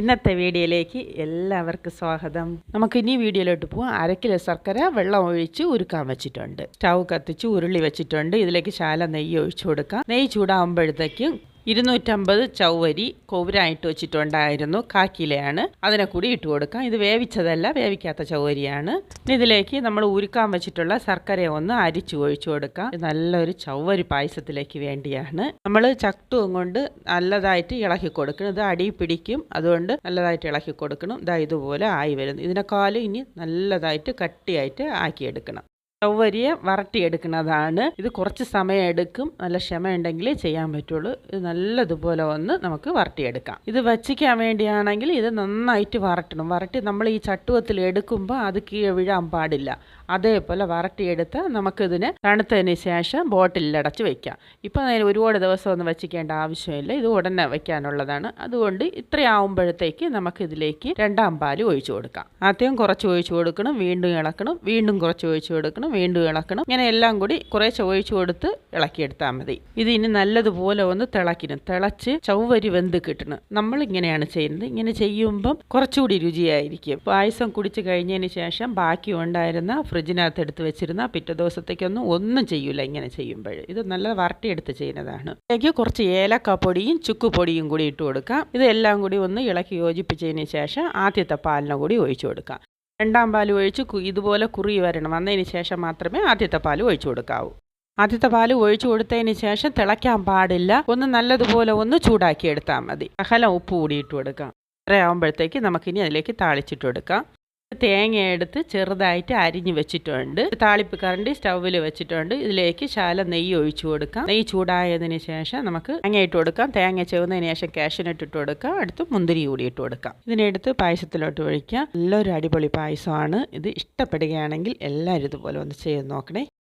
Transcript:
ഇന്നത്തെ വീഡിയോയിലേക്ക് എല്ലാവർക്കും സ്വാഗതം. നമുക്ക് ഇനി വീഡിയോയിലോട്ട് പോവാം. അര കിലോ ശർക്കര വെള്ളം ഒഴിച്ച് ഉരുക്കാൻ വെച്ചിട്ടുണ്ട്. സ്റ്റൗ കത്തിച്ച് ഉരുളി വെച്ചിട്ടുണ്ട്. ഇതിലേക്ക് ശാല നെയ്യ് ഒഴിച്ചു കൊടുക്കാം. നെയ്യ് ചൂടാകുമ്പോഴത്തേക്കും ഇരുന്നൂറ്റമ്പത് ചൗവരി കൊവരായിട്ട് വെച്ചിട്ടുണ്ടായിരുന്നു കാക്കിലയാണ്. അതിനെ കൂടി ഇട്ട് കൊടുക്കാം. ഇത് വേവിച്ചതല്ല വേവിക്കാത്ത ചൗവരിയാണ്. ഇതിലേക്ക് നമ്മൾ ഉരുക്കാൻ വെച്ചിട്ടുള്ള ശർക്കര ഒന്ന് അരിച്ചു ഒഴിച്ചു കൊടുക്കാം. നല്ലൊരു ചൗവരി പായസത്തിലേക്ക് വേണ്ടിയാണ്. നമ്മൾ ചട്ടുവും കൊണ്ട് നല്ലതായിട്ട് ഇളക്കി കൊടുക്കണം. ഇത് അടി പിടിക്കും. അതുകൊണ്ട് നല്ലതായിട്ട് ഇളക്കി കൊടുക്കണം. ഇതാ ഇതുപോലെ ആയി വരുന്നു. ഇതിനേക്കാളും ഇനി നല്ലതായിട്ട് കട്ടിയായിട്ട് ആക്കിയെടുക്കണം. ചൗവരിയെ വരട്ടിയെടുക്കുന്നതാണ്. ഇത് കുറച്ച് സമയം എടുക്കും നല്ല ക്ഷമയുണ്ടെങ്കിലേ ചെയ്യാൻ പറ്റുള്ളൂ. ഇത് നല്ലതുപോലെ ഒന്ന് നമുക്ക് വരട്ടിയെടുക്കാം. ഇത് വച്ചിക്കാൻ വേണ്ടിയാണെങ്കിൽ ഇത് നന്നായിട്ട് വരട്ടണം. വരട്ടി നമ്മൾ ഈ ചട്ടുവത്തിൽ എടുക്കുമ്പോൾ അത് കീഴെ വീഴാൻ പാടില്ല. അതേപോലെ വരട്ടിയെടുത്ത് നമുക്കിതിനെ തണുത്തതിന് ശേഷം ബോട്ടിലിൽ അടച്ച് വെക്കാം. ഇപ്പം അതിന് ഒരുപാട് ദിവസം ഒന്നും വച്ചിക്കേണ്ട ആവശ്യമില്ല. ഇത് ഉടനെ വയ്ക്കാനുള്ളതാണ് അതുകൊണ്ട് ഇത്രയാവുമ്പോഴത്തേക്ക് നമുക്കിതിലേക്ക് രണ്ടാം പാൽ ഒഴിച്ചു കൊടുക്കാം. ആദ്യം കുറച്ച് ഒഴിച്ചു കൊടുക്കണം. വീണ്ടും ഇളക്കണം. വീണ്ടും കുറച്ച് ഒഴിച്ചു കൊടുക്കണം. വീണ്ടും ഇളക്കണം. ഇങ്ങനെ എല്ലാം കൂടി കുറേ ചോദിച്ചു കൊടുത്ത് ഇളക്കിയെടുത്താൽ മതി. ഇത് ഇനി നല്ലതുപോലെ ഒന്ന് തിളക്കണം തിളച്ച് ചൗവരി വെന്ത് കിട്ടണം. നമ്മൾ ഇങ്ങനെയാണ് ചെയ്യുന്നത്. ഇങ്ങനെ ചെയ്യുമ്പം കുറച്ചുകൂടി രുചിയായിരിക്കും. പായസം കുടിച്ച് കഴിഞ്ഞതിന് ശേഷം ബാക്കി ഉണ്ടായിരുന്ന ഫ്രിഡ്ജിനകത്ത് എടുത്ത് വെച്ചിരുന്ന പിറ്റേ ദിവസത്തേക്കൊന്നും ഒന്നും ചെയ്യൂല ഇങ്ങനെ ചെയ്യുമ്പോൾ ഇത് നല്ല വരട്ടിയെടുത്ത് ചെയ്യുന്നതാണ്. ഇതിലേക്ക് കുറച്ച് ഏലക്കാപ്പൊടിയും ചുക്കുപൊടിയും കൂടി ഇട്ട് കൊടുക്കാം. ഇതെല്ലാം കൂടി ഒന്ന് ഇളക്കി യോജിപ്പിച്ചതിന് ശേഷം ആദ്യത്തെ പാലിനെ കൂടി ഒഴിച്ചു കൊടുക്കാം. രണ്ടാം പാൽ ഒഴിച്ച് ഇതുപോലെ കുറി വരണം. വന്നതിന് ശേഷം മാത്രമേ ആദ്യത്തെ പാൽ ഒഴിച്ചു കൊടുക്കാവൂ. ആദ്യത്തെ പാൽ ഒഴിച്ചു കൊടുത്തതിന് ശേഷം തിളയ്ക്കാൻ പാടില്ല. ഒന്ന് നല്ലതുപോലെ ഒന്ന് ചൂടാക്കി എടുത്താൽ മതി. അഹലം ഉപ്പ് കൂടിയിട്ട് കൊടുക്കാം. ഇത്രയാകുമ്പോഴത്തേക്ക് നമുക്കിനി അതിലേക്ക് താളിച്ചിട്ട് കൊടുക്കാം. തേങ്ങ എടുത്ത് ചെറുതായിട്ട് അരിഞ്ഞ് വെച്ചിട്ടുണ്ട്. താളിപ്പ് കറണ്ടി സ്റ്റൗവിൽ വെച്ചിട്ടുണ്ട്. ഇതിലേക്ക് ശാല നെയ്യ് ഒഴിച്ചു കൊടുക്കാം. നെയ്യ് ചൂടായതിന് ശേഷം നമുക്ക് തേങ്ങ ഇട്ട് കൊടുക്കാം. തേങ്ങ ചെവുന്നതിന് ശേഷം കാഷ്യനട്ട് ഇട്ട് കൊടുക്കാം. അടുത്ത് മുന്തിരി കൂടി ഇട്ട് കൊടുക്കാം. ഇതിനെടുത്ത് പായസത്തിലോട്ട് ഒഴിക്കാം. നല്ലൊരു അടിപൊളി പായസമാണ്. ഇത് ഇഷ്ടപ്പെടുകയാണെങ്കിൽ എല്ലാവരും ഇതുപോലെ ഒന്ന് ചെയ്ത് നോക്കണേ.